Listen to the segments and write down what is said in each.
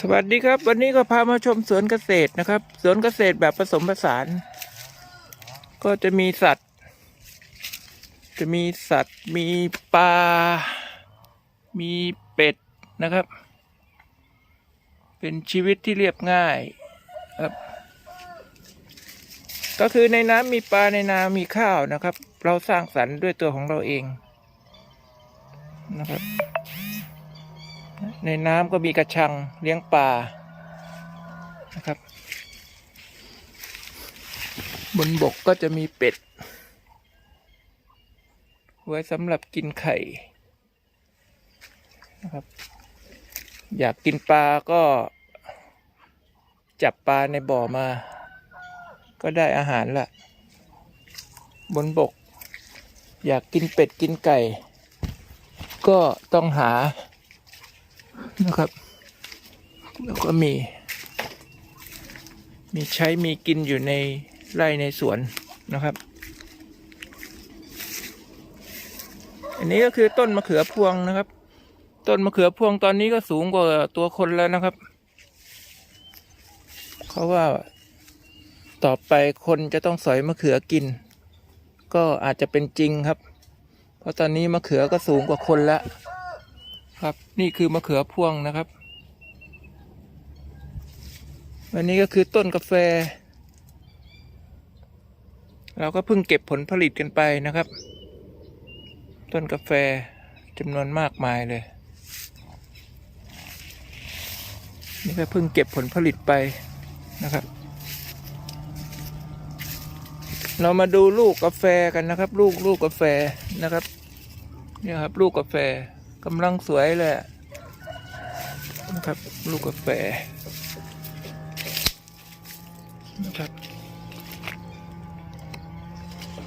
สวัสดีครับ วันนี้ก็พามาชมสวนเกษตรนะครับ สวนเกษตรแบบผสมผสาน ก็จะมีสัตว์ จะมีสัตว์ มีปลา มีเป็ดนะครับ เป็นชีวิตที่เรียบง่ายครับ ก็คือในน้ำมีปลาในนามีข้าวนะครับ เราสร้างสรรค์ด้วยตัวของเราเองนะครับ ในน้ำก็มีกระชังเลี้ยงปลานะครับ บนบกก็จะมีเป็ด ไว้สำหรับกินไข่นะครับ อยากกินปลาก็จับปลาในบ่อมา ก็ได้อาหารละบนบก อยากกินเป็ดกินไก่ ก็ต้องหา นะครับ แล้วก็มี มีใช้มีกินอยู่ในไร่ในสวนนะครับ อันนี้ก็คือต้นมะเขือพวงนะครับ ต้นมะเขือพวงตอนนี้ก็สูงกว่าตัวคนแล้วนะครับเขาว่าต่อไปคนจะต้องสอยมะเขือกิน ก็อาจจะเป็นจริงครับ เพราะตอนนี้มะเขือก็สูงกว่าคนแล้ว ครับ นี่คือมะเขือพวงนะครับวันนี้ก็คือต้นกาแฟ เราก็เพิ่งเก็บผลผลิตกันไปนะครับ ต้นกาแฟจำนวนมากมายเลย นี่ก็เพิ่งเก็บผลผลิตไปนะครับ เรามาดูลูกกาแฟกันนะครับ ลูกลูกกาแฟนะครับ เนี่ยครับ ลูกกาแฟ กำลังสวยเลยนะครับลูกกาแฟนะครับ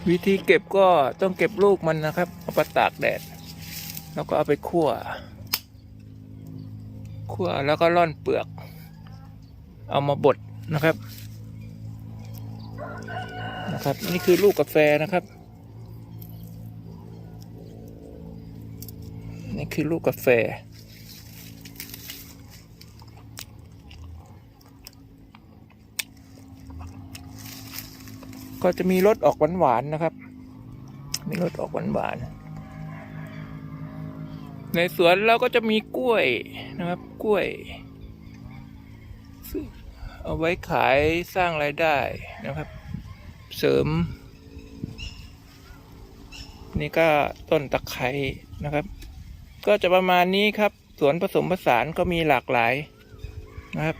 วิธีเก็บก็ต้องเก็บลูกมันนะครับ เอาไปตากแดด แล้วก็เอาไปคั่ว คั่วแล้วก็ร่อนเปลือก เอามาบดนะครับ นะครับ นี่คือลูกกาแฟนะครับ นี่คือลูกกาแฟ ก็จะมีรสออกหวานๆนะครับ มีรสออกหวานๆ ในสวนเราก็จะมีกล้วยนะครับ กล้วย เอาไว้ขายสร้างรายได้นะครับ เสริมนี่ก็ต้นตะไคร้นะครับ ก็จะประมาณนี้ครับ สวนผสมผสานก็มีหลากหลายนะครับ